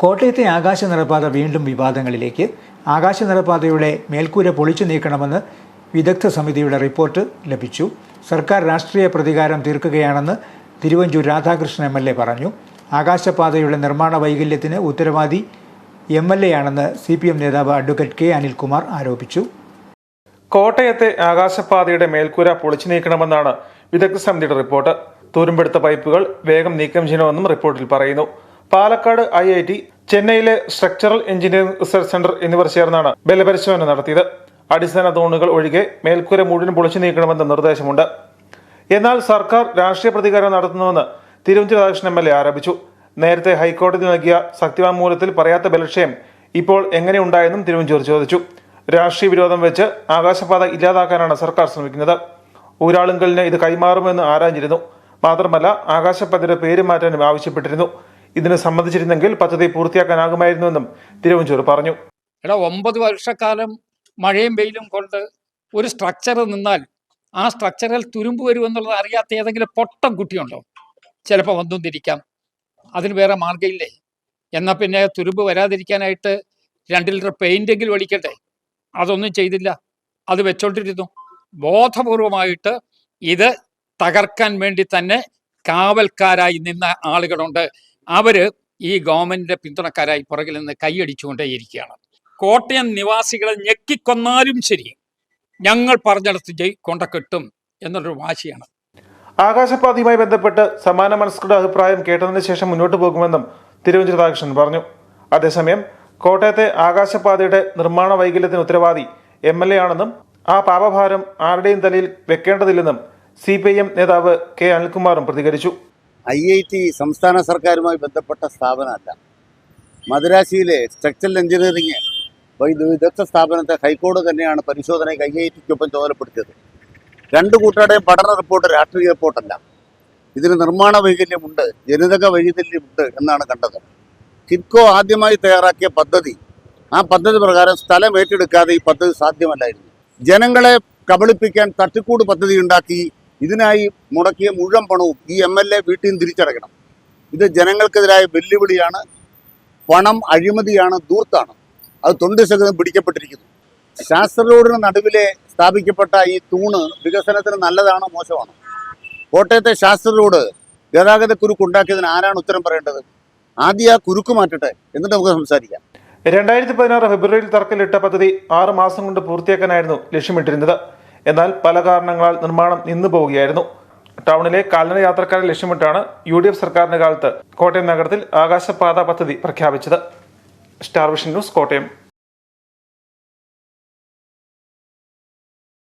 കോട്ടയത്തെ ആകാശ നിറപാത വീണ്ടും വിവാദങ്ങളിലേക്ക്. ആകാശ നിറപാതയുടെ മേൽക്കൂര പൊളിച്ചു നീക്കണമെന്ന് വിദഗ്ധ സമിതിയുടെ റിപ്പോർട്ട് ലഭിച്ചു. സർക്കാർ രാഷ്ട്രീയ പ്രതികാരം തീർക്കുകയാണെന്ന് Thiruvanchoor Radhakrishnan M L A പറഞ്ഞു. ആകാശപാതയുടെ നിർമ്മാണ വൈകല്യത്തിന് ഉത്തരവാദി എം എൽ എ ആണെന്ന് സി പി എം നേതാവ് അഡ്വക്കേറ്റ് കെ അനിൽകുമാർ ആരോപിച്ചു. കോട്ടയത്തെ ആകാശപാതയുടെ മേൽക്കൂര പൊളിച്ചു നീക്കണമെന്നാണ് വിദഗ്ധ സമിതിയുടെ റിപ്പോർട്ട്. തുരുമ്പെടുത്ത പൈപ്പുകൾ വേഗം നീക്കം ചെയ്യണമെന്നും റിപ്പോർട്ടിൽ പറയുന്നു. പാലക്കാട് ഐ ഐ ടി ചെന്നൈയിലെ സ്ട്രക്ചറൽ എഞ്ചിനീയറിംഗ് റിസർച്ച് സെന്റർ എന്നിവർ ചേർന്നാണ് ബലപരിശോധന നടത്തിയത്. അടിസ്ഥാന തൂണുകൾ ഒഴികെ മേൽക്കൂര മുഴുവൻ പൊളിച്ചു നീക്കണമെന്ന് നിർദ്ദേശമുണ്ട്. എന്നാൽ സർക്കാർ രാഷ്ട്രീയ പ്രതികാരം നടത്തുന്നുവെന്ന് Thiruvanchoor Radhakrishnan M L A ആരോപിച്ചു. നേരത്തെ ഹൈക്കോടതി നൽകിയ സത്യവാങ്മൂലത്തിൽ പറയാത്ത ബലക്ഷയം ഇപ്പോൾ എങ്ങനെ ഉണ്ടായെന്നും തിരുവഞ്ചൂർ ചോദിച്ചു. രാഷ്ട്രീയ വിരോധം വെച്ച് ആകാശപാത ഇല്ലാതാക്കാനാണ് സർക്കാർ ശ്രമിക്കുന്നത്. ഊരാളുങ്കലിന് ഇത് കൈമാറുമെന്ന് ആരാഞ്ഞിരുന്നു. മാത്രമല്ല ആകാശപാതയുടെ പേര് മാറ്റാനും ആവശ്യപ്പെട്ടിരുന്നു. ഇതിന് സമ്മതിച്ചിരുന്നെങ്കിൽ പദ്ധതി പൂർത്തിയാക്കാനാകുമായിരുന്നുവെന്നും തിരുവഞ്ചൂർ പറഞ്ഞു. എടാ ഒമ്പത് വർഷക്കാലം മഴയും വെയിലും കൊണ്ട് ഒരു സ്ട്രക്ചർ നിന്നാൽ ആ സ്ട്രക്ചറിൽ തുരുമ്പ് വരുമെന്നുള്ളത് അറിയാത്ത ഏതെങ്കിലും പൊട്ടം കുട്ടിയുണ്ടോ? ചിലപ്പോൾ വന്നും തിരിക്കാം അതിന് വേറെ മാർഗമില്ലേ? എന്നാൽ പിന്നെ തുരുമ്പ് വരാതിരിക്കാനായിട്ട് രണ്ട് ലിറ്റർ പെയിന്റെങ്കിലും ഒഴിക്കട്ടെ അതൊന്നും ചെയ്തില്ല. അത് വെച്ചോണ്ടിരുന്നു. ബോധപൂർവമായിട്ട് ഇത് തകർക്കാൻ വേണ്ടി തന്നെ കാവൽക്കാരായി നിന്ന ആളുകളുണ്ട്. അവർ ഈ ഗവൺമെന്റിന്റെ പിന്തുണക്കാരായി പുറകിൽ നിന്ന് കൈയടിച്ചുകൊണ്ടേയിരിക്കുകയാണ്. കോട്ടയം നിവാസികളെ ഞെക്കിക്കൊന്നാലും ശരി ഞങ്ങൾ പറഞ്ഞെടുത്ത് ജയി കൊണ്ട കിട്ടും എന്നൊരു വാശിയാണ്. ആകാശപാതയുമായി ബന്ധപ്പെട്ട് സമാന മനസ്കരുടെ അഭിപ്രായം കേട്ടതിന് ശേഷം മുന്നോട്ട് പോകുമെന്നും തിരുവഞ്ചൂർ രാധാകൃഷ്ണൻ പറഞ്ഞു. അതേസമയം കോട്ടയത്തെ ആകാശപാതയുടെ നിർമ്മാണ വൈകല്യത്തിന് ഉത്തരവാദി എം എൽ എ ആണെന്നും ആ പാപഭാരം ആരുടെയും തലയിൽ വെക്കേണ്ടതില്ലെന്നും സി പി ഐ എം നേതാവ് കെ അനിൽകുമാറും പ്രതികരിച്ചു. ഐ ഐ ടി സംസ്ഥാന സർക്കാരുമായി ബന്ധപ്പെട്ട സ്ഥാപനമല്ല. മദ്രാശിയിലെ സ്ട്രക്ചറൽ എഞ്ചിനീയറിംഗ് വിദഗ്ധ സ്ഥാപനത്തെ ഹൈക്കോടതി തന്നെയാണ് പരിശോധനയ്ക്ക് ഐ ഐ ടിക്കൊപ്പം ചുമതലപ്പെടുത്തിയത്. രണ്ട് കൂട്ടരുടെയും പഠന റിപ്പോർട്ട് രാഷ്ട്രീയ റിപ്പോർട്ടല്ല ഇതിന് നിർമ്മാണ വൈകല്യമുണ്ട് ജനിതക വൈകല്യമുണ്ട് എന്നാണ് കണ്ടത്. കിറ്റ്കോ ആദ്യമായി തയ്യാറാക്കിയ പദ്ധതി ആ പദ്ധതി പ്രകാരം സ്ഥലം ഏറ്റെടുക്കാതെ ഈ പദ്ധതി സാധ്യമല്ലായിരുന്നു. ജനങ്ങളെ കബളിപ്പിക്കാൻ തട്ടിക്കൂട് പദ്ധതി ഉണ്ടാക്കി ഇതിനായി മുടക്കിയ മുഴുവൻ പണവും ഈ എം എൽ എ വീട്ടിൽ നിന്ന് തിരിച്ചടക്കണം ഇത് ജനങ്ങൾക്കെതിരായ വെല്ലുവിളിയാണ്. പണം അഴിമതിയാണ് ദൂർത്താണ് അത് തൊണ്ടി സഹിതം പിടിക്കപ്പെട്ടിരിക്കുന്നു. ശാസ്ത്ര റോഡിന് നടുവിലെ സ്ഥാപിക്കപ്പെട്ട ഈ തൂണ് വികസനത്തിന് നല്ലതാണോ മോശമാണോ? കോട്ടയത്തെ ശാസ്ത്ര റോഡ് ഗതാഗത കുരുക്ക് ഉണ്ടാക്കിയതിന് ആരാണ് ഉത്തരം പറയേണ്ടത്? ആദ്യം ആ കുരുക്ക് മാറ്റട്ടെ എന്നിട്ട് നമുക്ക് സംസാരിക്കാം. രണ്ടായിരത്തി പതിനാറ് ഫെബ്രുവരിയിൽ തറക്കല്ലിട്ട പദ്ധതി ആറ് മാസം കൊണ്ട് പൂർത്തിയാക്കാനായിരുന്നു ലക്ഷ്യമിട്ടിരുന്നത്. എന്നാൽ പല കാരണങ്ങളാൽ നിർമ്മാണം നിന്നു പോവുകയായിരുന്നു. ടൗണിലെ കാൽനട യാത്രക്കാരെ ലക്ഷ്യമിട്ടാണ് യു ഡി എഫ് സർക്കാരിന്റെ കാലത്ത് കോട്ടയം നഗരത്തിൽ ആകാശപാത പദ്ധതി പ്രഖ്യാപിച്ചത്. Star vision news Kottayam.